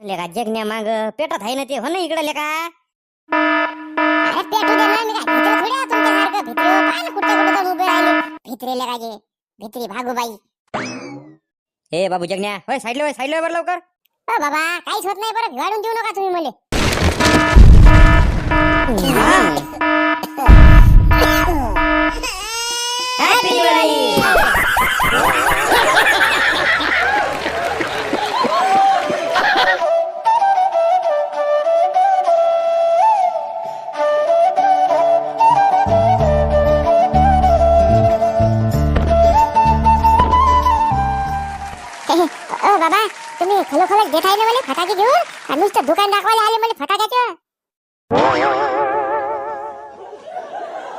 लेका जगण्या माग? पेटत आहे ना ते? हो ना इकडे लेका अरे पेटू दे ना मी काय भित्र थोडी आहे तुमच्यासारखं भित्री पाय ना कुठे कुठे जाऊन उभे राहिले. भित्रे लेकाचे भित्री भागूबाई. हे बाबू जगण्या होय साईडला होय साईडला बरं लवकर. अ बाबा काहीच होत नाही बरं भिवाडून देऊ नका तुम्ही मले. Happy Diwali! अ बाबा तुम्ही खलोखलच देत आहे ना मला फटाके घेऊन? आणि नुसतं दुकान दाखवायला आले मला फटाक्याचं?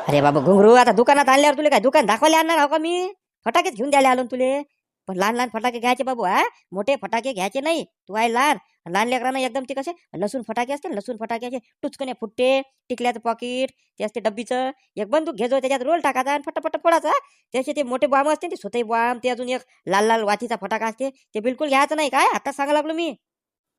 अरे बाबा घुंगरू आता दुकानात आणल्यावर तुला काय दुकान दाखवायला आणणार हो का मी? फटाकेच घेऊन द्यायला आलो ना तुले. पण लहान लहान फटाके घ्यायचे बाबू हा? मोठे फटाके घ्यायचे नाही. तू आहे लहान. लहान लेकरांना एकदम ते कसे लसूण फटाके असते लसूण फटाक्याचे टुचकणे फुटते टिकल्याचं पॉकेट ते असते डब्बीचं. एक बंदूक घेजो त्याच्यात रोल टाकायचा आणि फटाफट फोडायचा. त्याचे ते मोठे बॉम्ब असते ते स्वतः बॉम्ब ते अजून एक लाल लाल वातीचा फटाका असते ते बिलकुल घ्यायचं नाही. काय? आता सांगा लागलो मी.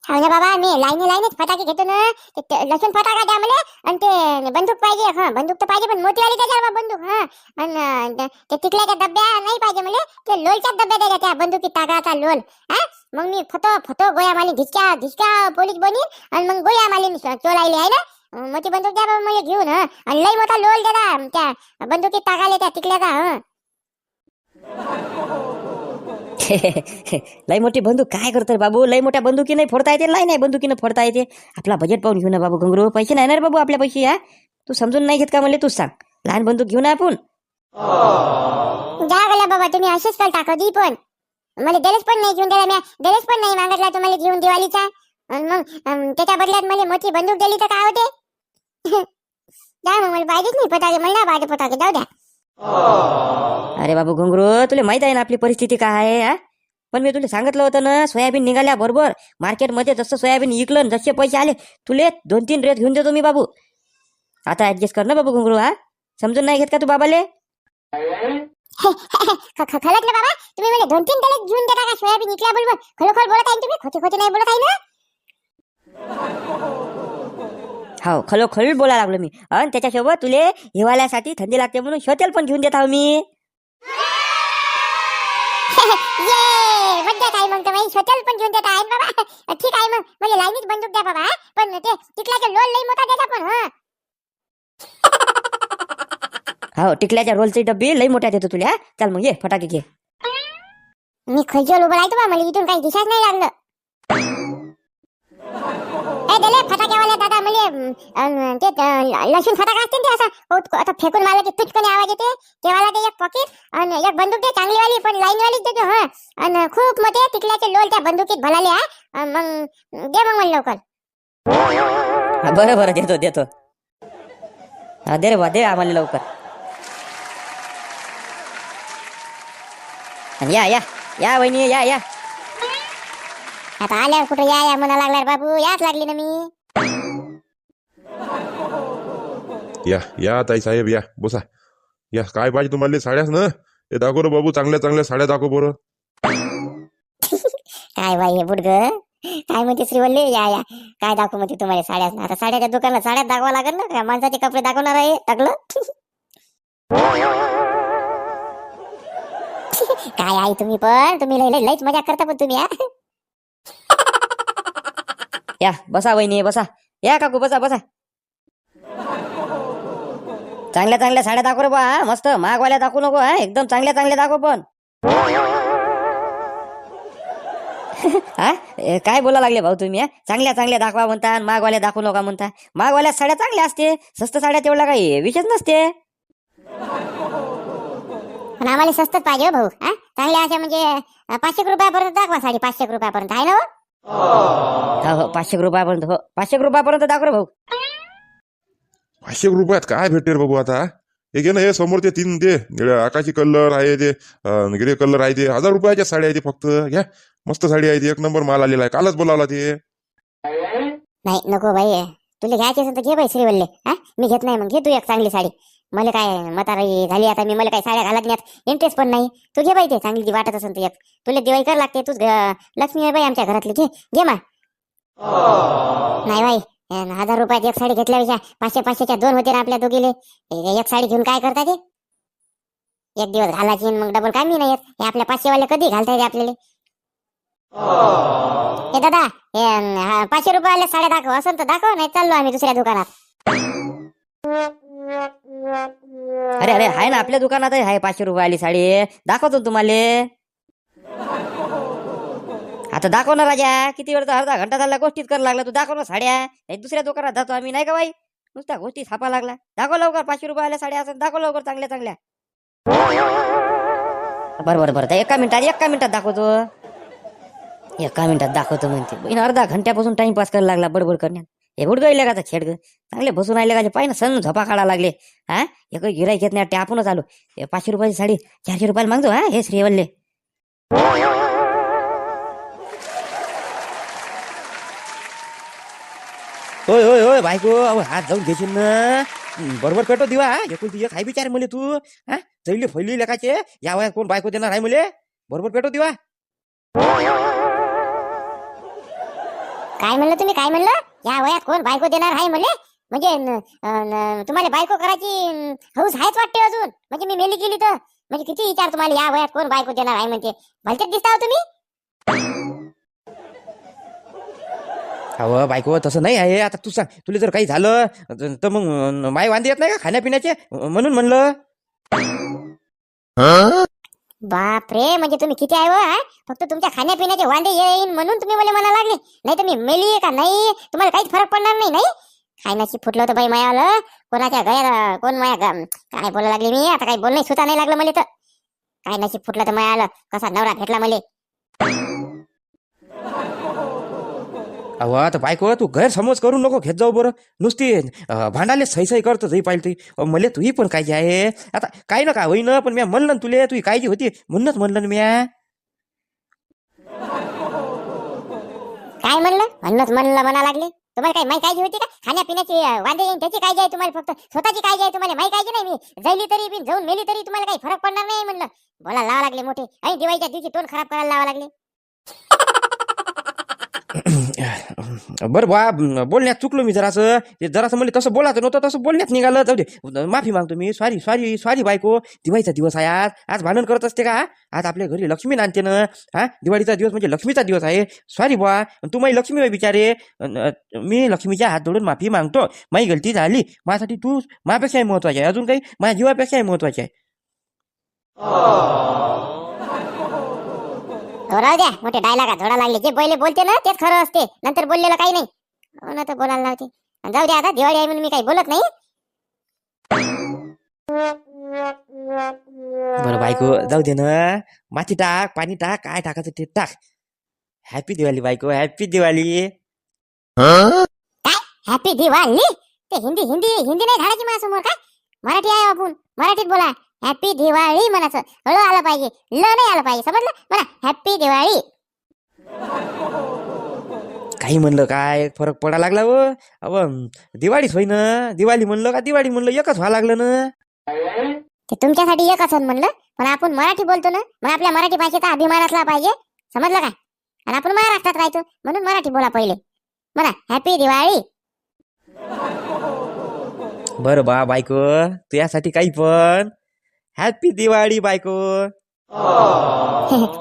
हो ना बाबा मी लाईनी लाईनीच फटाके घेतो ना. ते लसूण फटाका द्या मला आणि ते बंदूक पाहिजे हा बंदूक तर पाहिजे पण मोठी आली त्याच्यावर बंदूक हा. आणि ते- तिकल्याच्या टिकल्याच्या डब्या नाही पाहिजे मला ते लोलच्याच डब्या द्या त्या बंदुकी टाकायचा लोल हा. मग मी फतो फतो गोया माली धिचका धिचका पोलीस बनी आणि मग गोया माली चोलायली आहे ना. मोठी बंदूक द्या बाबा मला घेऊन हा. आणि लई मोठा लोल द्या त्या बंदुकीत टाकायला त्या तिकल्याचा हा. लय मोठी बंदूक काय करतो रे बाबू? लय मोठ्या बंदुकीने फोडता येते लय नाही बंदुकीनं फोडता येते. आपला बजेट पाहून घेऊ ना बाबू गंगरू पैसे नाही ना बाबू आपल्या पैसे हा? तू समजून नाही घेत का म्हणले तू सांग. लहान बंदूक घेऊ ना आपण. जा बाबा तुम्ही असेच कर टाका दी पण. मला दिलेच पण नाही घेऊन दिला मी दिलेच पण नाही मागितला तुम्हाला घेऊन दिवाळीचा. आणि मग त्याच्या बदल्यात मला मोठी बंदूक दिली तर काय होते? जा मग मला पाहिजेच नाही फटाके मला नाही पाहिजे फटाके जाऊ द्या. अरे बाबू घुंगरू तुला माहीत आहे ना आपली परिस्थिती काय आहे हा? पण मी तुला सांगितलं होतं ना सोयाबीन निघाल्या बरोबर. मार्केटमध्ये जसं सोयाबीन विकलं आणि जसे पैसे आले तुले दोन तीन रेट घेऊन देतो मी बाबू. आता ऍडजस्ट कर ना बाबू घुंगरू हा? समजून नाही घेत का तू बाबाले? ख- ख- खरंच ना बाबा. तुम्ही मला दोन तीन दिले घेऊन देता का सोयाबीन इकल्या बरोबर? खरोखर बोलत आहे ना तुम्ही? खोटे खोटे नाही बोलत आहे ना? हो खलोखल बोला लागलो मी. आणि त्याच्यासोबत तुले हिवाळ्यासाठी थंडी लागते म्हणून शोतेल पण घेऊन देत आहो मी. ये मज्जा काय मग तुम्ही स्वतःला पण घेऊन देता. आहे बाबा? ठीक आहे मग. मला लाईनीच बंदूक द्या बाबा हा? पण ते तिकल्याचे लोल लई मोठा देता पण हा? हो टिकल्याच्या रोलची डब्बी लई मोठ्या देतो तुला? चल मग ये फटाके घे. मी खैजोल उभं राहतो बा मला इथून काही दिसाच नाही लागलं. ए दिले फटाक्यावाल्या दादा मला अं, अं, ते लसूण फटाका असते ते असं आता फेकून मारला की तुटकने आवाज़ येते तेव्हाला ते एक पॉकेट आणि एक बंदूक दे चांगलीवाली पण लाईनवालीच देतो हा आणि खूप मोठे तिकल्याचे लोल त्या बंदुकीत भराले हा अन् मग दे मग मला लवकर. बरं बरं देतो देतो. दे रे बा दे आम्हाला लवकर. या या या वहिनी या या. आता आल्यावर कुठं या या म्हणा लागणार बाबू याच लागली ना मी. या या ताई साहेब या बसा. या काय पाहिजे तुम्हाला साड्याच ना? हे दाखव रे बाबू चांगल्या चांगल्या साड्या दाखव बरं. काय बाई हे बुडग? काय म्हणते श्रीवल्ले? या या. काय दाखवू म्हणते तुम्हाला साड्या आता साड्याच्या दुकानात साड्यात दाखवा लागेल ना? काय माणसाचे कपडे दाखवणार आहे टाकलं? काय आहे तुम्ही पण? तुम्ही लय लय- लयच मजा करता पण तुम्ही हा? या बसा वहिनी बसा. या काकू बसा बसा. चांगल्या चांगल्या साड्या दाखव रे बा हा, मस्त. महागवाल्या दाखवू नको हा एकदम चांगल्या चांगल्या दाखव पण. हा ए, काय बोला लागले भाऊ तुम्ही हा? चांगल्या चांगल्या दाखवा म्हणता आणि महागवाल्या दाखवू नका म्हणता. महागवाल्या साड्या चांगल्या असते स्वस्त साड्या तेवढा काही विषयच नसते. पण आम्हाला स्वस्तच पाहिजे हो भाऊ हा? चांगल्या अशा म्हणजे अं, पाचशे रुपयापर्यंत दाखवा साडी पाचशे रुपयापर्यंत. आहे ना हो? हो. हो पाचशे रुपयापर्यंत हो. पाचशे रुपयापर्यंत दाखव रे भाऊ. पाचशे रुपयात काय भेटेल बाबू आता? हे घे ना हे समोर ते तीन ते निळ्या आकाशी कलर आहे ते अं, ग्रे कलर आहे ते. हजार रुपयाच्या साड्या आहे ते फक्त. घ्या. मस्त साडी आहे ती. एक नंबर माल आलेला आहे. कालच बोलावला ते. नाही नको बाई. तुला घ्यायची असेल तर घे बाई श्रीवल्ले. हा? मी घेत नाही. मग घे तू एक चांगली साडी. मला काय म्हातारी झाली आता मी मला काय साड्या घालत नाही इंटरेस्ट पण नाही. तू घे बाई ते चांगली वाटत असेल तर एक. तुला दिवाळी कर लागते तूच लक्ष्मी आहे बाई आमच्या घरातली घे. घे मा. नाही बाई हजार रुपयात एक साडी घेतल्यापेक्षा पाचशे पाचशेच्या दोन होते ना आपल्या दोघीले. एक साडी घेऊन काय करता ते? एक दिवस घालायची मग डबल काय मी नाही येत. हे आपल्या पाचशे वाले कधी घालता येते आपल्याला? हे दादा हे पाचशे रुपयाला साड्या दाखव. असं तर दाखव नाही चाललो आम्ही दुसऱ्या दुकानात. अरे अरे आहे ना आपल्या दुकानात आहे पाचशे रुपयाली साडी. दाखवतो तुम्हाला. आता दाखव ना राजा किती वेळ अर्धा घंटा झाला गोष्टीत करायला लागला. तू दाखव ना साड्या. नाही दुसऱ्या दुकानात जातो आम्ही नाही का बाई? नुसत्या गोष्टी छापा लागला. दाखव लवकर पाचशे रुपयाला साड्या असं. दाखव लवकर चांगल्या चांगल्या. बरं बरं बरं. एका मिनिटात एका मिनिटात दाखवतो. एका मिनिटात दाखवतो म्हणते. अर्धा घंट्यापासून टाइमपास करायला लागला बडबड करण्यात. हे उठ गईले का छेड ग चांगले बसून राहिले का पाहिजे सण झोपा काढा लागले. हा? एक गिराई घेत नाही आपणच आलो. हे पाचशे रुपयाची साडी चारशे रुपयाला मागतो हा? हे श्रीवल्ले. होय होय होय बायको अब हात जाऊन घेशील ना. हं, बरोबर पेटो दिवा हा? एकुलती एक हाय बिचार मले तू हा? जैले फैली लेखाचे या वयात कोण बायको देणार आहे मले? बरोबर पेटो दिवा. काय म्हणलं तुम्ही? काय म्हणलं? या वयात कोण बायको देणार आहे म्हणले म्हणजे तुम्हाला बायको करायची हौस आहेच वाटते अजून. म्हणजे मी मेली गेली तर. म्हणजे किती विचार तुम्हाला या वयात कोण बायको देणार आहे म्हणते. भलतेच दिसता हो तुम्ही. अहो बायको तसं नाही आहे. आता तू सांग तुला जर काही झालं तर- तर मग माय वांदे येत नाही का खाण्यापिण्याचे? म्हणून म्हणलं. बापरे म्हणजे तुम्ही किती आहे हो, व फक्त तुमच्या खाण्यापिण्याचे वांदे येईन म्हणून तुम्ही मला म्हणा लागले. नाही तर मी मेली का? नाही. तुम्हाला काहीच फरक पडणार नाही नाही? खायनाशी फुटलं होतं बाई मायाला कोणाच्या गया कोण माया ग- काय बोलायला लागली मी? आता काही बोलणं सुद्धा नाही लागलं मला तर काय नशीब फुटलं तर मायाला कसा नवरा भेटला मला. अहो आता बायको तू गैरसमज करू नको घेत जाऊ बरं. नुसती भांडाले सही सही करतो जही पाहिजे तुही अहो, मले तुही पण काळजी आहे. आता काही ना का होईन पण म्या म्हणलं ना तुले तुही काळजी होती. म्हणूनच म्हणलं म्या. काय म्हणलं? म्हणूनच म्हणलं म्हणा लागले. तुम्हाला काय माही काळजी होती का? खाण्यापिण्याची वांदे येईन त्याची काळजी आहे तुम्हाला फक्त. स्वतःची काळजी आहे तुम्हाला माही काळजी नाही मी. जाईली तरी बी जाऊन मेली तरी तुम्हाला काही फरक पडणार नाही म्हणलं. बोला लावा लागले मोठे. आणि दिवाळीच्या दिवशी तोंड खराब करायला लावा लागले. बरं बा बोलण्यात चुकलो मी जरासं. ते जरासं म्हणजे तसं बोलायचं नव्हतं तसं बोलण्यात निघालं. जाऊ दे माफी मागतो मी. सॉरी सॉरी सॉरी बायको. दिवाळीचा दिवस आहे आज. आज भांडण करत असते का? आज आपल्या घरी लक्ष्मी आणते ना हा दिवाळीचा दिवस म्हणजे लक्ष्मीचा दिवस आहे. सॉरी बा तू माझी लक्ष्मी होय बिचारे. मी लक्ष्मीच्या हात जोडून माफी मागतो. माझी गलती झाली. माझ्यासाठी तू माझ्यापेक्षाही महत्वाची आहे. अजून काही? माझ्या जीवापेक्षाही महत्वाची आहे. हो, राहू द्या. मोठे डायलॉग धोडा लागले. जे पहिले बोलते ना तेच खरं असते. नंतर बोललेलं काही नाही. हो ना तर बोलायला लावते. आणि जाऊ द्या आता दिवाळी आहे म्हणून मी काही बोलत नाही. बरं बायको जाऊ दे ना. माती टाक पाणी टाक काय टाकायचं ते टाक. हॅपी दिवाळी बायको हॅपी दिवाळी. हॅपी दिवाळी? ते हिंदी हिंदी हिंदी नाही झाडाची माझ्यासमोर काय? मराठी आहे आपण. मराठीत बोला. हॅपी दिवाळी म्हणाचं हळू आलं पाहिजे. ल नाही आलं पाहिजे. समजलं? म्हणा हॅपी दिवाळी काही म्हणलं काय? फरक पडा लागला व अव दिवाळीच होईन. दिवाळी म्हणलं का दिवाळी म्हणलं? एकच व्हा लागलं ना. ते तुमच्यासाठी एक असं म्हणलं. पण आपण मराठी बोलतो ना मग आपल्या मराठी भाषेचा अभिमान असला पाहिजे. समजलं काय? आणि आपण महाराष्ट्रात राहतो म्हणून मराठी बोला पहिले. म्हणा हॅपी दिवाळी बरं बा बायको तू यासाठी काही पण. हॅपी दिवाळी बायको.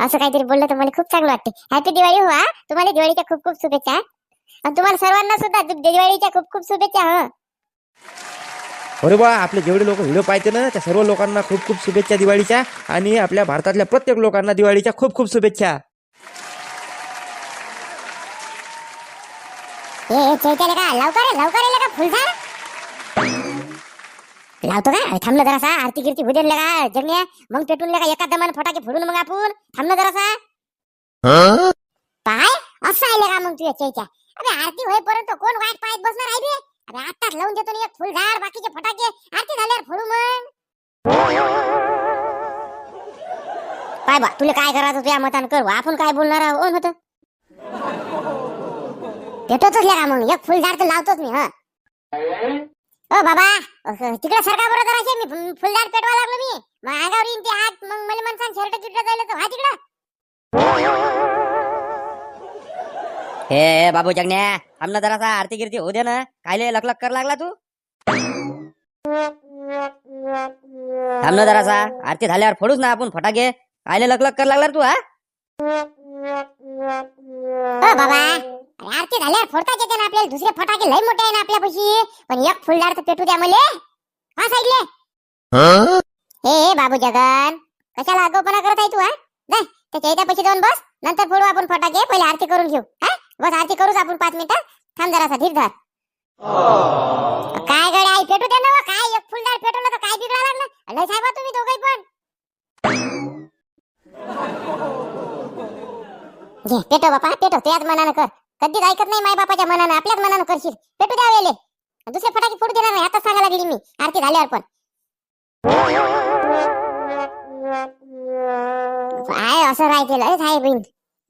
असं काहीतरी बोललं तर मला खूप चांगलं वाटते. हॅपी दिवाळी हो हा. तुम्हाला दिवाळीच्या खूप खूप शुभेच्छा. आणि तुम्हाला सर्वांना सुद्धा दि- दिवाळीच्या खूप खूप शुभेच्छा हो. अरे बा आपले जेवढे लोक व्हिडिओ पाहते ना त्या सर्व लोकांना खूप खूप शुभेच्छा दिवाळीच्या आणि आपल्या भारतातल्या प्रत्येक लोकांना दिवाळीच्या खूप खूप शुभेच्छा. ए चैत्याले का लवकर ये, लवकर का फुलझाड? लावतो का? थांबलं जरासा. आरती गिरती होऊ लगा जगण्या. मग पेटून का एका दमान फटाके फोडून मग आपण. थांबलं जरासा. पाय? असं आहे का मग तुझ्या चैत्या अरे आरती होईपर्यंत कोण वाट पाहत बसणार आहे बे? अरे आत्ताच लावून देतो ना एक फुलझाड बाकीचे फटाके. आरती झाल्यावर फोडू मग. पाय बा तुला काय करायचं तुझ्या मतान कर आपण काय बोलणार आहोत होत? भेटतच का मग. एक फुलझाड तर लावतोच मी हा. ओ बाबा तिकडे सरका बरं जराशे मी फुल- फुलझाड पेटवा लागलो मी. मग अंगावर येईन ते हात मग मला म्हणसान शर्ट गिर्ट जायला तर हा तिकडं. हे बाबू जगण्या थांब ना जरासा आरती गिरती होऊ दे ना. कायले लक लक कर लागला तू? थांब ना जरासा आरती झाल्यावर फोडूच ना आपण फटाके. कायले लक लक कर लागला रे तू हा? हो बाबा अरे आरती झाल्यावर फोडताच येते ना आपल्याला. दुसरे फटाके लय मोठे आहे ना आपल्यापाशी. पण एक फुलदार तर पेटू द्या मले. हा साईडले. हे हे बाबू जगन. कशाला आगोपणा करत आहे तू हा? जा त्याच्या इथ्यापाशी जाऊन बस. नंतर फोडू आपण फटाके. पहिले आरती करून घेऊ. हा? बस आरती करूच आपण पाच मिनिटं. थांब जरासा धीर धर. काय गड्या आई पेटू द्या ना काय एक फुलदार पेटवलं तर काय बिघडा लागलं? लय साहेबा तुम्ही दोघंही पण. घे पेटो बापा पेटो तुझ्याच मनानं कर. कधीच ऐकत नाही माय बापाच्या मनानं आपल्याच मनानं करशील. पेटू द्या वेळे दुसरे फटाके फोडू देणार नाही आता सांगायला लागली मी आरती झाल्यावर पण. काय असं राहते लय बहीण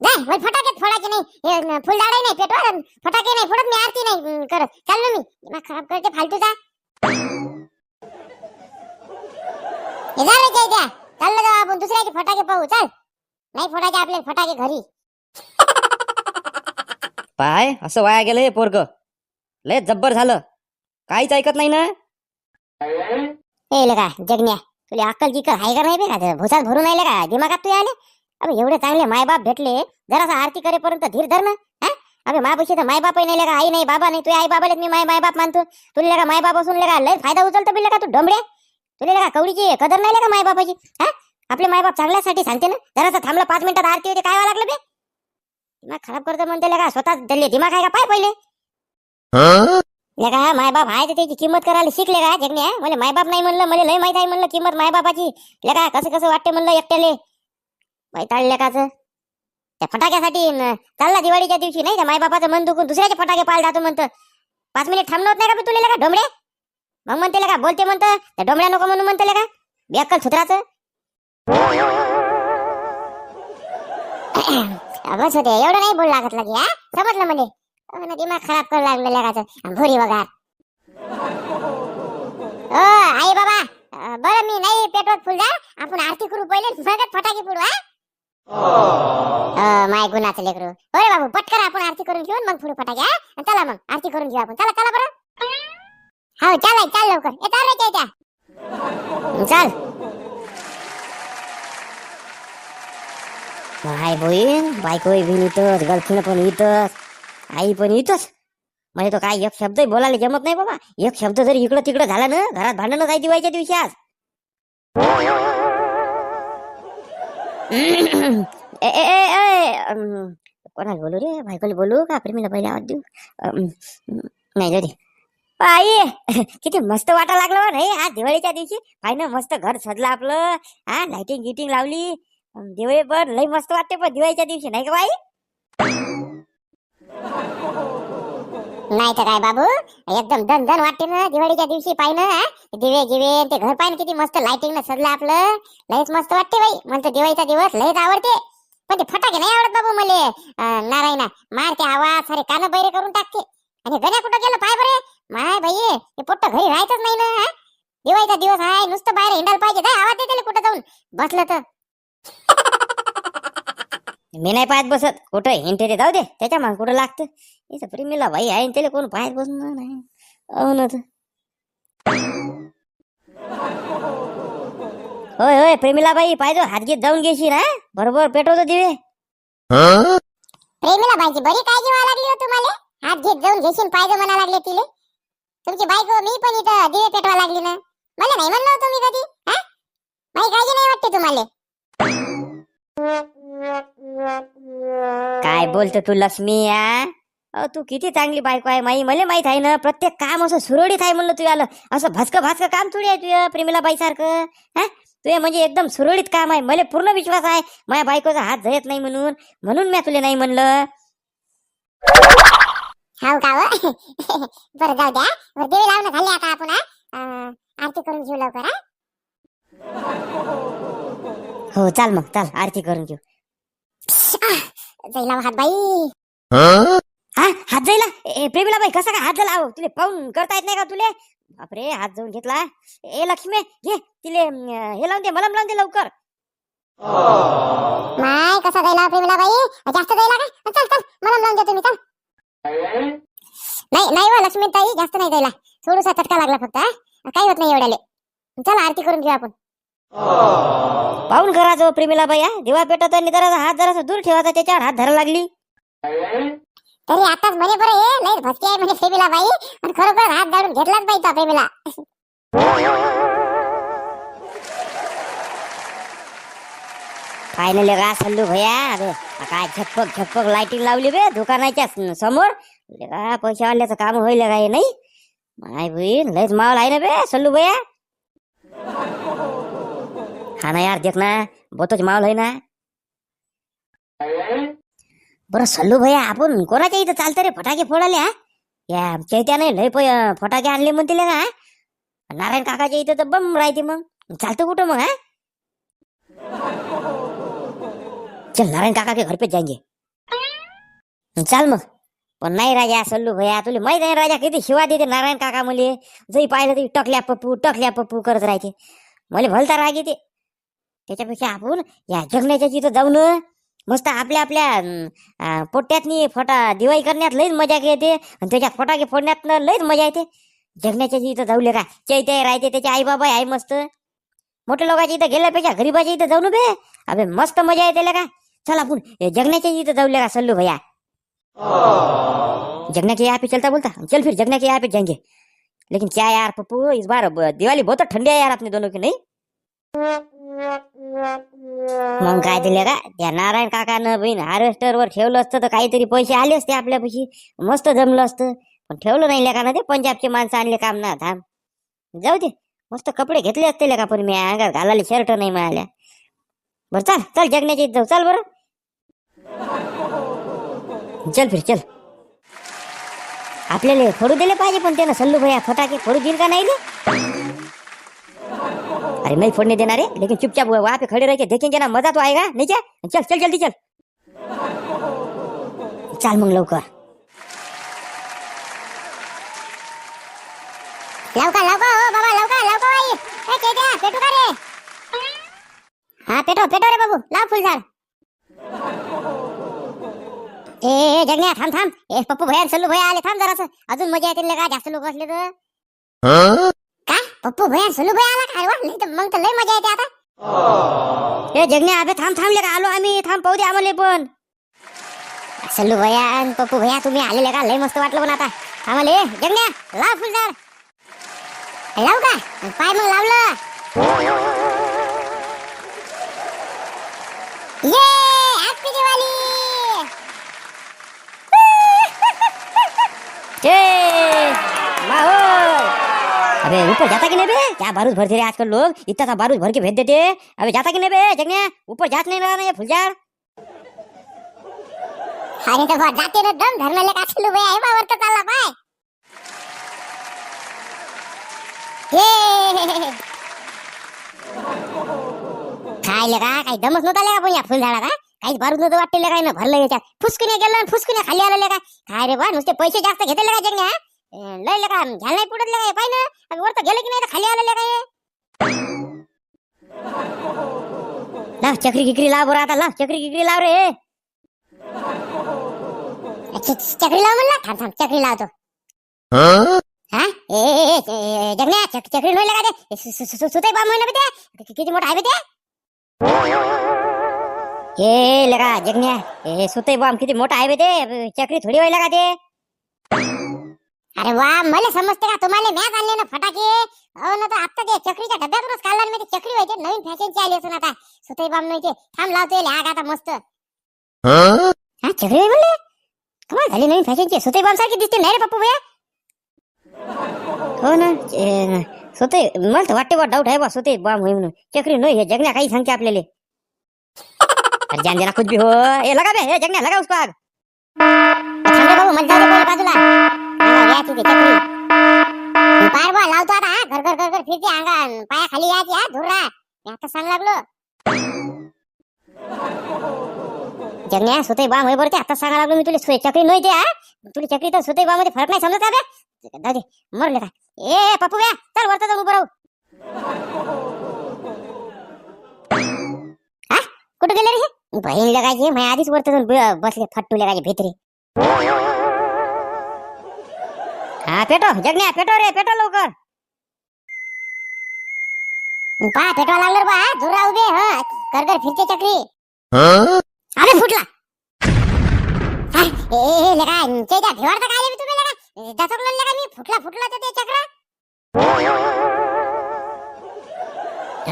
जाय मग फटाके फोडायचे नाही. हे न- नाही पेटवा फटाके नाही फोडत मी आरती नाही करत. चाललो मी दिमाग खराब करते फालतूचा हे जा द्या. चाललो जाऊ आपण दुसऱ्याचे फटाके पाहू चल. नाही फोडायचे आपल्याला फटाके घरी. पाय असं वाया गेलं हे पोरग. लय जब्बर झालं. काहीच ऐकत नाही ना? हे का जगण्या तुला अक्कल की आहे का नाही बे का? भुसात भरून आले का? दिमागात तू आले अबे एवढे चांगले मायबाप भेटले जरासा आरती करेपर्यंत धीर धर ना हा? अबे मायापाशी तर मायबापही नाही का आई नाही बाबा नाही तू आई बाबाला मी माय मायबाप मानतो. तुला का मायबाप असून का लय फायदा उचलतो बिल्ले का तू डोंबडे तुला का कवडीची कदर नाही का मायबापाची हा? आपले मायबाप चांगल्यासाठी सांगते ना जरासा थांबलं पाच मिनिटात आरती होते काय लागलं बे? दिमाग खराब करतो म्हणते का स्वतः दिले दिमाग आहे का? पाय पहिले. लेका मायबाप आहे तर त्याची किंमत करायला शिकले का? जगण्या मला मायबाप नाही म्हणलं मला लय माहीत आहे म्हणलं किंमत मायबापाची. लेका कसं कसं वाटते म्हणलं एकट्याले? वैताळ लेकाचं. त्या फटाक्यासाठी चालला दिवाळीच्या दिवशी नाही त्या मायबापाचं मन दुखून दुसऱ्याचे फटाके पाळ जातो म्हणतं. पाच मिनिट थांबणं होत नाही का बे तुला लेका? डोंबडे मग म्हणते का बोलते म्हणतं त्या डोंबड्या नको म्हणून म्हणते का बेअक्कल सुधराचं. बस होते एवढं नाही बोल लागत लगे हा? समजलं म्हणजे दिमाग खराब करू लागलं लेकाचं. भोरी वगार. ओ आई बाबा बरं मी नाही पेटवत फुलदार आपण आरती करू पहिले मगच फटाके फोडू हा? अं, माय गुणाचं लेकरू. होय बाबू पटकन आपण आरती करून घेऊन मग पुढे फटाके हा? चला मग आरती करून घेऊ आपण. चला चला बरं. हो चाल चाल लवकर. ये चाल रे त्या चल. हाय बहीण बायको बहीण इथंच गर्लफ्रेंड पण इथंच आई पण इथंच म्हणजे तो काय एक शब्दही बोलायला जमत नाही बाबा। एक शब्द जरी इकडं तिकडं झाला ना घरात भांडणं आहे दिवाळीच्या दिवशी आज। ए, ए, ए, कोणाला बोलू रे? बायकोला बोलू का? प्रेमीला पहिले आवाज देऊ? नाही जाऊ आई किती मस्त वाटा लागलं हो रे आज दिवाळीच्या दिवशी. पाय ना मस्त घर सजलं आपलं. हा लाइटिंग गिटिंग लावली. दिवाळी पण लई मस्त वाटते पण दिवाळीच्या दिवशी नाही का बाई? नाही तर काय बाबू एकदम दन दन वाटते ना दिवाळीच्या दिवशी पाहिलं दिवे गिवे ते घर पाहिलं किती मस्त लाइटिंग ना सजलं आपलं. लयच मस्त वाटते बाई. म्हणतो दिवाळीचा दिवस लयच आवडते. पण ते फटाके नाही आवडत बाबू मले. नारायणा मारते आवाज सारे कान बैरे करून टाकते. आणि गण्या कुठं गेलं पाय बरे? माय बाई ते पोट्ट घरी राहायचंच नाही ना दिवाळीचा दिवस आहे नुसतं बाहेर हिंडायला पाहिजे आवाज देते कुठं जाऊन. बसलं तर. मी नाही पाहत बसत. कुठं हिंटे जाऊ दे. त्याच्या मग कुठं लागतं? इथं प्रेमीला बाई आहे त्याला कोण पाहत बसणार नाही. हो ना तर. होय होय प्रेमीला बाई पाहिजे हात घेत जाऊन घेशील हा? बरोबर पेटवतो दिवे. प्रेमीला बाईची बरी काळजी व्हायला लागली हो तुम्हाला. हात घेत जाऊन घेशील पाहिजे म्हणा लागले तिले. तुमची बायको मी पण इथं दिवे पेटवा लागली ना. मला नाही म्हणलं हो तुम्ही कधी हा? माझी काळजी नाही वाटते तुम्हाला. काय बोलतो तू लक्ष्मी या अहो तू किती चांगली बायको आहे माई. मला माहीत आहे ना प्रत्येक काम असं सुरळीत आहे म्हणलं तू आलं असं भास्क भास्क काम थोडी आहे तुझ्या प्रेमीला बाई सारखं हा? तुझे म्हणजे एकदम सुरळीत काम आहे. मला पूर्ण विश्वास आहे. माझ्या बायकोचा हात जळत नाही म्हणून. म्हणून मी तुला नाही म्हणलं. हो का हो? बरं जाऊ द्या. बरं देवी लावणं झाले आता आपण हा? अं, आरती करून घेऊ लवकर हा हो चाल मग चाल. आरती करून घेऊ. जाईल हात बाई. हा? हात जाईला ए प्रेमीला बाई कसा काय हात झाला अहो तुले पाहून करता येत नाही का तुले? बापरे हात जाऊन घेतला. ए लक्ष्मी घे तिले अं, हे लावून दे मलम लावून दे लवकर. माय कसा जायला प्रेमीला बाई? जास्त जायला का? चल चल मला लावून देतो मी चल. नाही नाही हो लक्ष्मी ताई जास्त नाही द्यायला थोडासा चटका लागला फक्त हा? काही होत नाही एवढ्याले. चला आरती करून घेऊ आपण. पाहून करायचं प्रेमीला बाई? दिवा पेटत जरा हात जरासा दूर ठेवायचा त्याच्यावर हात धरा लागली. तरी आताच म्हणे बरं हे लय भटकी आहे म्हणजे प्रेमीला बाई. आणि खरोखर हात धाडून घेतलाच बाई तो प्रेमीला. फायनली का सल्लू भैया. अबे काय झकपक झकपक लाइटिंग लावली बे दुकानाच्या समोर. ले का पैसे वाल्याचं काम होईल काय नाही? माय बहीण लयच मावल आहे ना बे सल्लू भैया. हा ना यार देख ना बहुतच माहोल आहे ना। बरं सल्लू भैया आपण कोणाच्या इथं चालतं रे फटाके फोडाले हा? या चैत्याने लय पै फटाके आणले म्हणतील का नारायण काकाच्या इथं तर बम राहते मग। चालतं कुठं मग हा? चल नारायण काका के घर पे जायगे चाल मग। पण नाही राजा सल्लू भैया तुला माहीत आहे राजा किती शिवा देते नारायण काका मले। जरी पाहिलं तरी टकल्या पप्पू टकल्या पप्पू करत राहते। मला भलता राग येते त्याच्यापेक्षा आपण या जगण्याच्या तिथं जाऊन मस्त आपल्या आपल्या पोट्यातनी फोटा दिवाळी करण्यात लईच मजा येते. आणि त्याच्यात फटाके फोडण्यात लईच मजा येते. जगण्याच्या इथं जाऊले का चैत्य राहते त्याचे आई बाबा आहे मस्त. मोठ्या लोकांच्या इथं गेल्यापेक्षा गरीबाच्या इथं जाऊन बे अबे मस्त मजा येते का चल आपण जगण्याच्या इथं जाऊ का सल्लू भैया. जगने के यहाँ पे चलता बोलता? चल फिर जगण्याच्या के यहाँ पे जाएंगे लेकिन क्या यार पप्पू इस बार दिवाली बहुत ठंडी है यार अपने दोनों की नहीं? मग काय दिले का? त्या नारायण काकानं बहीण हार्वेस्टर वर ठेवलं असतं तर काहीतरी पैसे आले असते आपल्यापाशी. मस्त जमलं असतं. पण ठेवलं नाही लेका ना ते. पंजाबचे माणसं आणले काम ना थांब. जाऊ दे. मस्त कपडे घेतले असते लेका पण मी. अंगात घालायला शर्ट नाही मिळाल्या. बर चल चल जगण्याची जाऊ. चल बरं. चल फिर चल. आपल्याला फोडू दिले पाहिजे पण त्यानं सल्लू भैया फटाके फोडू दिल का नाही रे? अरे नहीं फोड़ने देना रे लेकिन चुपचाप वहां पे खड़े रह के देखेंगे ना मजा तो आएगा. नहीं क्या चल चल जल्दी चल. चल मग लवकर. लवकर लवकर हो बाबा लवकर लवकर आई. ए चैत्या पेटू का रे? हा पेटो पेटो रे बाबू. लाव फुलझाड ए ए, जगण्या थांब थांब. ए पप्पू भैया सल्लू भैया आले. थांब जरासं. अजून मजा येतील का जास्त लोक असले तर. का पप्पू भैया सलू भैया आला? काय वा नाही तर मग तर लय मजा येते आता. हे जगण्या अबे थांब थांबले का आलो आम्ही. थांब पाहू दे आम्हाला पण. सल्लू भैया आणि पप्पू भैया तुम्ही आलेले का? लय मस्त वाटलं पण आता. आम्हाला हे जगण्या लाव फुलदार लाव का? पाय मग लावलं. ये हॅपी दिवाळी ऊपर जाता कि नहीं बे? क्या बारूद भरते रहे आजकल लोग? इतना सा बारूद भर के भेज देते। अबे जाता कि नहीं बे? जगने ऊपर जात नहीं रहा ना ये फुलझाड़ अरे तो बहुत जाते ना दम धरणाले लेकर सल्लू बे आई बावर वरती चालला पाए। ये काय लगा? काही दमच नव्हता लगा पण या फुलझाडा का काहीच बारूद नव्हतं वाटते काय ना भरलं याच्यात फुसकून गेलं फुसकून खाली आलं लेका काय रे बा नुसते पैसे जास्त घेतले का जगण्या लय लेका झालं नाही पुढत लेका ना. अबे वर तर गेलं की नाही तर खाली आलं लेका हे. लाव चक्री किकरी लाव बरं आता लाव चक्री किकरी लाव रे चक्री लाव म्हणला? थांब थांब चक्री लावतो. हा? ए, ए, ए, ए, जगण्या चक्री नाही लगा ते. सुताई बाम होईना बे किती? मोठा आहे बे ते? हे लगा जगण्या हे सुतई बॉम्ब किती मोठा आहे बे ते? चक्री थोडी व्हायला का ते? अरे वा मला समजते का? तुम्हाला मॅच आणले ना फटाके? हो ना तर आता ते चक्रीच्या डब्यातूनच काढला मी ते चक्री व्हायचे नवीन फॅशनची आली असून आता. सुताई बाम ते थांब लावतो ह्या आता मस्त. हा? चक्री म्हणले? कमाल झाली नवीन फॅशनची. सुतई बॉम्ब सारखी दिसते नाही रे पप्पू भैया? हो ना सुतई मला तर वाटते बा डाऊट आहे बा सुतई बॉम्ब होई म्हणून. चक्री नाही हे जगण्या काही सांगते आपल्याला. अरे जान देना कुछ भी हो. ए लगा बे ए जगण्या लगा उसको आग. बाबू दे बाजूला. अंगा घ्यायची ते पार बा लावतो आता घर घर घर घर फिरते अंगा पाया खाली यायची हा धुर्रा मी आता सांग लागलो. जगण्या सुतई बॉम्ब होई बरते आता सांगा लागलो मी तुला. सु- चक्री नाही ते हा. तुला चक्री तर सुतई बॉम्बमध्ये फरक नाही समजत का दादी मरले का ए पप्पू बे चल वरतं जाऊन उभं राहू. कुठे गेले रे बहीण लगायची मी आधीच वरतं जाऊन बसले फट्टू लगायचे भित्री. हा पेटो जगण्या पेटो रे पेटो लवकर. पहा पेटवा लागलं बा जोरा उभे हा. कर कर फिरते चक्री. अरे फुटला. ए ए, ए, लेका ते त्या भिवाडता काय रे तुम्ही लेका दचकलं लेका मी फुटला फुटला तर ते चक्र.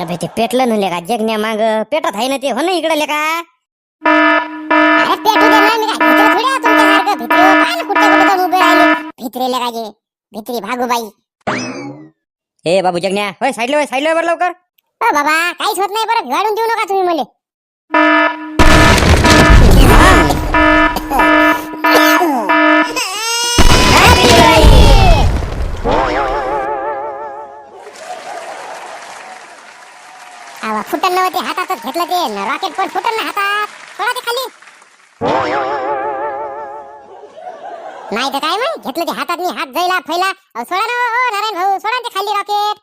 अबे ते पेटलं ना लेका जगण्या माग. पेटत आहे ना ते हो ना इकडे लेका अरे पेटू दे ना मी काय थोडी आहे कुठे कुठे उभे राहिले? भित्रे लेका जे भित्री भागूबाई. ए बाबू जगण्या होय साईडला होय साईडला बरं लवकर. ओ बाबा काहीच होत नाही बरं भिवाडून देऊ नका तुम्ही मला. आवा फुटन नव्हते हातातच घेतलं ते रॉकेट पण फुटन ना हातात. सोडा ते खाली. नाही तर काय मग घेतलं ते हातात हात जायला फैला. सोडा ना ओ नारायण भाऊ सोडा ते खाली रॉकेट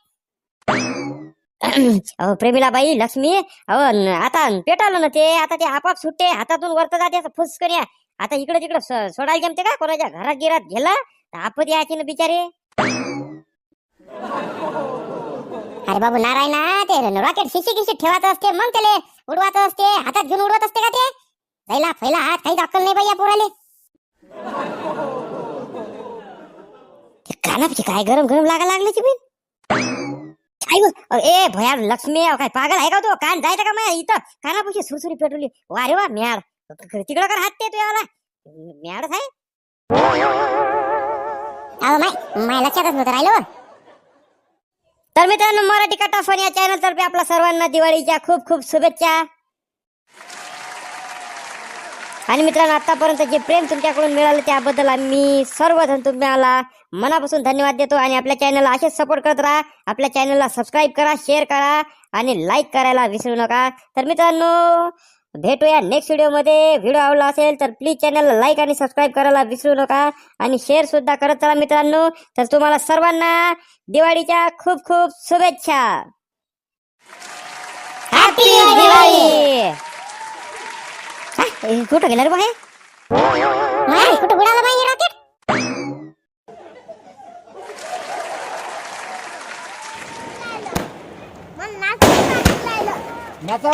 अहो प्रेमीला बाई लक्ष्मी अहो न- आता पेटावलं ना ते आता ते आपाप सुटते हातातून वरत जाते असं फुसकन आता इकडे तिकडे सोडायला जमते का? कोणाच्या घरात गिरात गेलं तर आपत यायचे ना बिचारे. अरे बाबू नारायणा ते रॉकेट शिशी गिशी ठेवायचं असते मग त्याले उडवायचं असते हातात घेऊन उडवत असते का ते? जायला पहिला हात काही अक्कल नाही बाई या पोराले. कानापची काय गरम गरम लागा लागले काय ए भया लक्ष्मी काय पागल आहे का तो? कान जायचं का माझ्या इथं? कानापाशी सुरसुरी पेटवली. वा रे वा म्याड. तिकडं कर हात ते तुझ्यावाला म्याडच आहे अहो माय माय लक्षातच नव्हतं तर मित्रांनो मराठी कटा फन या चॅनल तर्फे आपल्या सर्वांना दिवाळीच्या खूप खूप शुभेच्छा. आणि मित्रांनो आतापर्यंत जे प्रेम तुमच्याकडून मिळालं त्याबद्दल आम्ही सर्वजण तुम्हाला मनापासून धन्यवाद देतो आणि आपल्या चॅनलला असेच सपोर्ट करत राहा. आपल्या चॅनलला सबस्क्राईब करा शेअर करा आणि लाईक करायला विसरू नका. तर मित्रांनो भेटूया नेक्स्ट व्हिडिओमध्ये व्हिडिओ आवडला असेल तर प्लीज चॅनलला लाईक आणि सबस्क्राईब करायला विसरू नका. आणि शेअर सुद्धा करत चला मित्रांनो. तर तुम्हाला सर्वांना दिवाळीच्या खूप खूप शुभेच्छा. हॅपी दिवाळी कुठं गेलं रे कुठं उडालं बाई हे रॉकेट नाचा